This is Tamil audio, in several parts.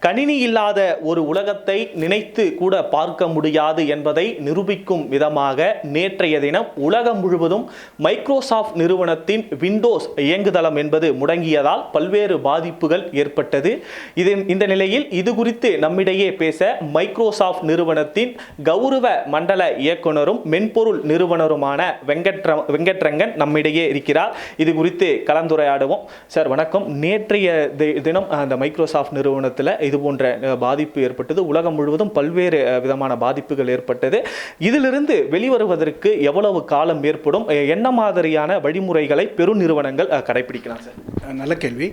கணினி இல்லாத ஒரு உலகத்தை நினைத்து கூட பார்க்க முடியாது என்பதை நிரூபிக்கும் விதமாக நேற்றைய தினம் உலகம் முழுவதும் மைக்ரோசாஃப்ட் நிறுவனத்தின் விண்டோஸ் இயங்குதளம் என்பது முடங்கியதால் பல்வேறு பாதிப்புகள் ஏற்பட்டது. இது இந்த நிலையில் இது குறித்து நம்மிடையே பேச மைக்ரோசாஃப்ட் நிறுவனத்தின் கௌரவ மண்டல இயக்குனரும் மென்பொருள் நிறுவனருமான வெங்கட்ர வெங்கட்ரங்கன் நம்மிடையே இருக்கிறார். இது குறித்து கலந்துரையாடுவோம். சார் வணக்கம். நேற்றைய தி- தினம் அந்த மைக்ரோசாஃப்ட் நிறுவனத்தில் இது போன்ற பாதிப்பு ஏற்பட்டது. உலகம் முழுவதும் பல்வேறு விதமான பாதிப்புகள் ஏற்பட்டது. இதிலிருந்து வெளிவருவதற்கு எவ்வளவு காலம் ஏற்படும்? என்ன மாதிரியான வழிமுறைகளை பெருநிறுவனங்கள் கடைபிடிக்கலாம் சார்? நல்ல கேள்வி.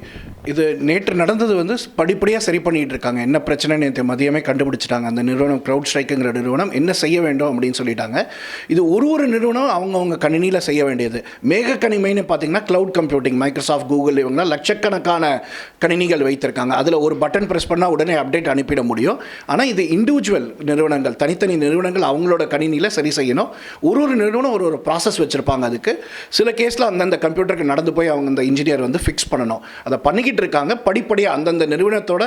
இது நேற்று நடந்தது வந்து படிப்படியாக சரி பண்ணிட்டு இருக்காங்க. என்ன பிரச்சனை நேற்று மதியமே கண்டுபிடிச்சிட்டாங்க. அந்த நிறுவனம் க்ரௌட் ஸ்ட்ரைக்குங்கிற நிறுவனம் என்ன செய்ய வேண்டும் அப்படின்னு சொல்லிட்டாங்க. இது ஒரு ஒரு நிறுவனம் அவங்கவுங்க கணினியில் செய்ய வேண்டியது. மேக கணிமைன்னு பார்த்தீங்கன்னா க்ளவுட் கம்ப்யூட்டிங் மைக்ரோசாஃப்ட் கூகுள் இவங்கலாம் லட்சக்கணக்கான கணினிகள் வைத்திருக்காங்க. அதில் ஒரு பட்டன் ப்ரெஸ் பண்ணால் உடனே அப்டேட் அனுப்பிட முடியும். ஆனால் இது இண்டிவிஜுவல் நிறுவனங்கள் தனித்தனி நிறுவனங்கள் அவங்களோட கணினியில் சரி செய்யணும். ஒரு ஒரு நிறுவனம் ஒரு ஒரு ப்ராசஸ் வச்சுருப்பாங்க அதுக்கு. சில கேஸில் அந்தந்த கம்ப்யூட்டருக்கு நடந்து போய் அவங்க அந்த இன்ஜினியர் வந்து ஃபிக்ஸ் பண்ணணும். அதை பண்ணிக்கிட்டு இருக்காங்க. படிப்படியாக அந்தந்த நிறுவனத்தோட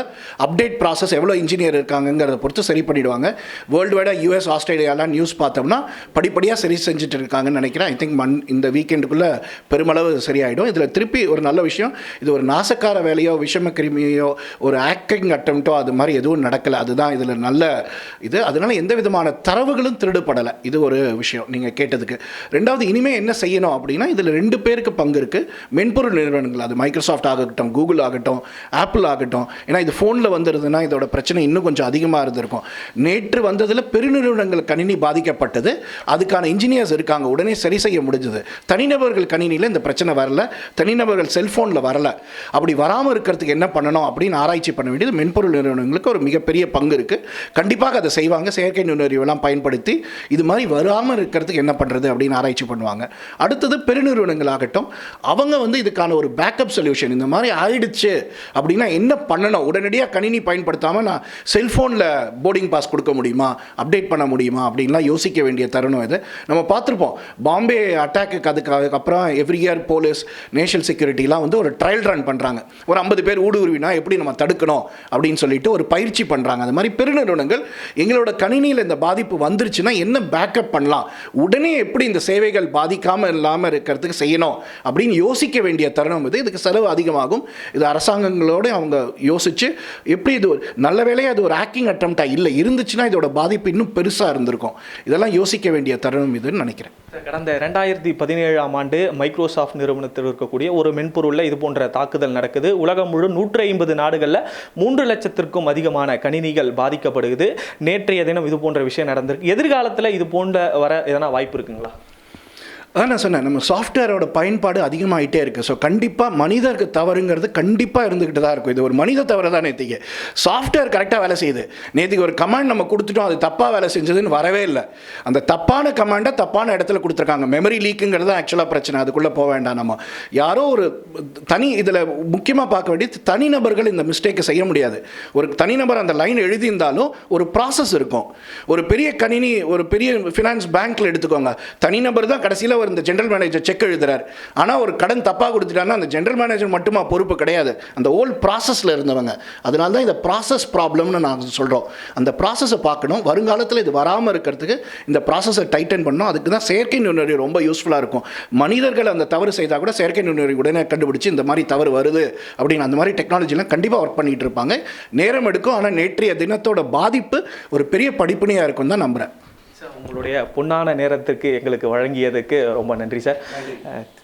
அப்டேட் ப்ராசஸ் எவ்வளோ இன்ஜினியர் இருக்காங்கங்கிறத பொறுத்து சரி பண்ணிடுவாங்க வேர்ல்டு வைடாக யூஎஸ் ஆஸ்திரேலியாலாம் நியூஸ் பார்த்தோம்னா படிப்படியாக சரி செஞ்சுட்டு இருக்காங்கன்னு நினைக்கிறேன். ஐ திங்க் மண் இந்த வீக்கெண்டுக்குள்ளே பெருமளவு சரியாயிடும். இதில் திருப்பி ஒரு நல்ல விஷயம். இது ஒரு நாசக்கார வேலையோ விஷம கிருமியோ ஒரு ஆக்டிங் அட்டம்ப்டோ அது மாதிரி எதுவும் நடக்கலை. அதுதான் இதில் நல்ல இது. அதனால எந்த விதமான தரவுகளும் திருடுபடலை. இது ஒரு விஷயம் நீங்கள் கேட்டதுக்கு. ரெண்டாவது இனிமேல் என்ன செய்யணும் அப்படின்னா இதில் ரெண்டு பேருக்கு பங்கு இருக்குது மென்பொருள் நிறுவனங்கள் அது மைக்ரோசாஃப்ட் ஆகட்டும் கூகுள் ஆகட்டும் ஆப்பிள் ஆகட்டும். ஏன்னா இது ஃபோனில் வந்துருதுன்னா இதோட பிரச்சனை இன்னும் கொஞ்சம் அதிகமாக இருந்திருக்கும். நேற்று வந்ததில் பெருநிறுவனங்கள் கணினி பாதிக்கப்பட்டது. அதுக்கான இன்ஜினியர்ஸ் இருக்காங்க. உடனே சரி செய்ய முடிஞ்சது. தனிநபர்கள் கணினியில் இந்த பிரச்சனை வரல. தனிநபர்கள் செல்ஃபோனில் வரல. அப்படி வராமல் இருக்கிறதுக்கு என்ன பண்ணணும் அப்படின்னு ஆராய்ச்சி பண்ண வேண்டியது மென்பொருள் நிறுவனங்களுக்கு ஒரு மிகப்பெரிய பங்கு இருக்குது கண்டிப்பாக அதை செய்வாங்க. செயற்கை நுண்ணறிவெல்லாம் பயன்படுத்தி இது மாதிரி வராமல் இருக்கிறதுக்கு என்ன பண்ணுறது அப்படின்னு ஆராய்ச்சி பண்ணுவாங்க. அடுத்தது பெருநிறுவனங்களாகட்டும் அவங்க வந்து இதுக்கான ஒரு பேக்கப் சொல்யூஷன் இந்த மாதிரி ஆயிடுச்சு அப்படின்னா என்ன பண்ணணும்? உடனடியாக கணினி பயன்படுத்தாமல் நான் செல்ஃபோனில் போர்டிங் பாஸ் கொடுக்க முடியுமா? அப்டேட் பண்ண முடியுமா? அப்படின்லாம் யோசிக்க வேண்டிய தருணம் இது. நம்ம பார்த்துருப்போம் பாம்பே அட்டாக்கு அதுக்கு அதுக்கப்புறம் எவ்ரி இயர் போலீஸ் நேஷனல் செக்யூரிட்டிலாம் வந்து ஒரு ட்ரையல் ரன் பண்ணுறாங்க ஒரு ஐம்பது பேர் ஊடுருவினா எப்படி நம்ம தடுக்கணும்? அப்படின்னு அப்படின்னு சொல்லிட்டு ஒரு பயிற்சி பண்ணுறாங்க அந்த மாதிரி பெருநிறுவனங்கள் எங்களோட கணினியில் இந்த பாதிப்பு வந்துருச்சுன்னா என்ன பேக்கப் பண்ணலாம்? உடனே எப்படி இந்த சேவைகள் பாதிக்காமல் இல்லாமல் இருக்கிறதுக்கு செய்யணும்? அப்படின்னு யோசிக்க வேண்டிய தருணம் இது. இதுக்கு செலவு அதிகமாகும். இது அரசாங்கங்களோட அவங்க யோசித்து எப்படி இது ஒரு நல்ல வேலையாக அது ஒரு ஆக்கிங் அட்டம்ப்டாக இல்லை இருந்துச்சுன்னா இதோட பாதிப்பு இன்னும் பெருசாக இருந்திருக்கும். இதெல்லாம் யோசிக்க வேண்டிய தருணம் இதுன்னு நினைக்கிறேன். கடந்த ரெண்டாயிரத்தி பதினேழாம் ஆண்டு மைக்ரோசாஃப்ட் நிறுவனத்தில் இருக்கக்கூடிய ஒரு மென்பொருளில் இது போன்ற தாக்குதல் நடக்குது. உலகம் முழு நூற்றி ஐம்பது நாடுகளில் மூன்று லட்சத்திற்கும் அதிகமான கணினிகள் பாதிக்கப்படுகிறது நேற்றைய தினம் இது போன்ற விஷயம் நடந்திருக்கு. எதிர்காலத்தில் இது போன்ற வர எதனா வாய்ப்பு இருக்குங்களா? அதான் நான் சொன்னேன் நம்ம சாஃப்ட்வேரோட பயன்பாடு அதிகமாகிட்டே இருக்குது ஸோ கண்டிப்பாக மனிதருக்கு தவறுங்கிறது கண்டிப்பாக இருந்துக்கிட்டு தான் இருக்கும். இது ஒரு மனித தவறு தான் நேற்றுக்கு சாஃப்ட்வேர் கரெக்டாக வேலை செய்யுது. நேற்றுக்கு ஒரு கமாண்ட் நம்ம கொடுத்துட்டோம் அது தப்பாக வேலை செஞ்சதுன்னு வரவே இல்லை. அந்த தப்பான கமாண்டை தப்பான இடத்துல கொடுத்துருக்காங்க. மெமரி லீக்குங்கிறது தான் ஆக்சுவலாக பிரச்சனை. அதுக்குள்ளே போக வேண்டாம் நம்ம. யாரோ ஒரு தனி இதில் முக்கியமாக பார்க்க வேண்டியது தனிநபர்கள் இந்த மிஸ்டேக்கை செய்ய முடியாது. ஒரு தனிநபர் அந்த லைன் எழுதியிருந்தாலும் ஒரு ப்ராசஸ் இருக்கும். ஒரு பெரிய கணினி ஒரு பெரிய ஃபினான்ஸ் பேங்க்கில் எடுத்துக்கோங்க. தனிநபர் தான் கடைசியில் அவர் இந்த ஜென்ரல் மேனேஜர் செக் எழுதுறாரு. ஆனால் ஒரு கடன் தப்பாக கொடுத்துட்டாங்கன்னா அந்த ஜென்ரல் மேனேஜர் மட்டுமா பொறுப்பு கிடையாது. அந்த ஓல்ட் ப்ராசஸில் இருந்தவங்க. அதனால தான் இந்த ப்ராசஸ் ப்ராப்ளம்னு நாங்கள் சொல்கிறோம் அந்த ப்ராசஸை பார்க்கணும். வருங்காலத்தில் இது வராமல் இருக்கிறதுக்கு இந்த ப்ராசஸை டைட்டன் பண்ணணும். அதுக்கு தான் செயற்கை நுண்ணறிவு ரொம்ப யூஸ்ஃபுல்லாக இருக்கும். மனிதர்கள் அந்த தவறு செய்தால் கூட செயற்கை நுண்ணறிவு உடனே கண்டுபிடிச்சு இந்த மாதிரி தவறு வருது அப்படின்னு அந்த மாதிரி டெக்னாலஜிலாம் கண்டிப்பாக ஒர்க் பண்ணிகிட்டு இருப்பாங்க. நேரம் எடுக்கும். ஆனால் நேற்றைய தினத்தோட பாதிப்பு ஒரு பெரிய படிப்பினையாக இருக்கும் தான் நம்புகிறேன் சார், உங்களுடைய பொன்னான நேரத்திற்கு எங்களுக்கு வழங்கியதுக்கு ரொம்ப நன்றி சார்.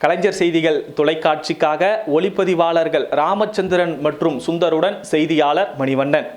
கலைஞர் செய்திகள் தொலைக்காட்சிக்காக ஒளிப்பதிவாளர்கள் ராமச்சந்திரன் மற்றும் சுந்தருடன் செய்தியாளர் மணிவண்ணன்.